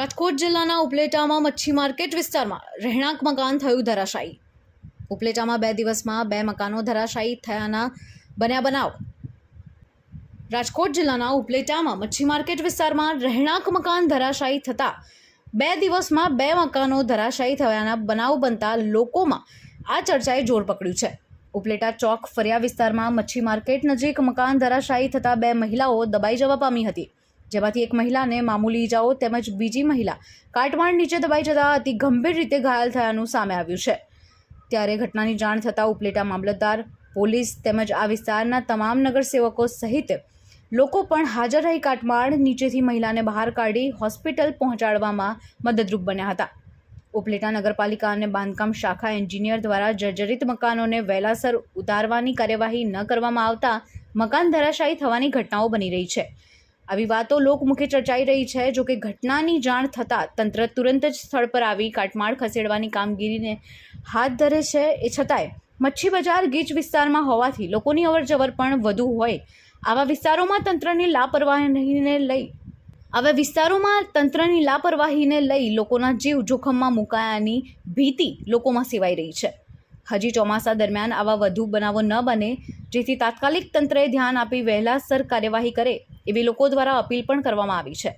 રાજકોટ જિલ્લાના ઉપલેટામાં મચ્છી માર્કેટ વિસ્તારમાં રહેણાંક મકાન થયું ધરાશાયી. ઉપલેટામાં બે દિવસમાં બે મકાનો ધરાશાયી થયાના બન્યા બનાવ. રાજકોટ જિલ્લાના ઉપલેટામાં મચ્છી માર્કેટ વિસ્તારમાં રહેણાંક મકાન ધરાશાયી થતાં બે દિવસમાં બે મકાનો ધરાશાયી થયાના બનાવ બનતા લોકોમાં આ ચર્ચાએ જોર પકડ્યું છે. ઉપલેટા ચોક ફરિયા વિસ્તારમાં મચ્છી માર્કેટ નજીક મકાન ધરાશાયી થતાં બે મહિલાઓ દબાઈ જવા પામી હતી. જેમાંથી એક મહિલાને મામૂલી ઇજાઓ તેમજ બીજી મહિલા કાટમાળ નીચે દબાઈ જતા અતિ ગંભીર રીતે ઘાયલ થયાનું સામે આવ્યું છે. ત્યારે ઘટનાની જાણ થતાં ઉપલેટા મામલતદાર, પોલીસ તેમજ આ વિસ્તારના તમામ નગરસેવકો સહિત લોકો પણ હાજર રહી કાટમાળ નીચેથી મહિલાને બહાર કાઢી હોસ્પિટલ પહોંચાડવામાં મદદરૂપ બન્યા હતા. ઉપલેટા નગરપાલિકા અને બાંધકામ શાખા એન્જિનિયર દ્વારા જર્જરિત મકાનોને વહેલાસર ઉતારવાની કાર્યવાહી ન કરવામાં આવતા મકાન ધરાશાયી થવાની ઘટનાઓ બની રહી છે. આવી વાતો લોકમુખે ચર્ચાઈ રહી છે, જો કે ઘટનાની જાણ થતાં તંત્ર તુરંત જ સ્થળ પર આવી કાટમાળ ખસેડવાની કામગીરીને હાથ ધરે છે. એ છતાંય મચ્છી બજાર ગીચ વિસ્તારમાં હોવાથી લોકોની અવરજવર પણ વધુ હોય. આવા વિસ્તારોમાં તંત્રની લાપરવાહીને લઈ આવા વિસ્તારોમાં તંત્રની લાપરવાહીને લઈ લોકોના જીવ જોખમમાં મુકાયાની ભીતિ લોકોમાં સેવાઈ રહી છે. હજી ચોમાસા દરમિયાન આવા વધુ બનાવો ન બને, જેથી તાત્કાલિક તંત્રએ ધ્યાન આપી વહેલાસર કાર્યવાહી કરે. એવી લોકો દ્વારા અપીલ પણ કરવામાં આવી છે.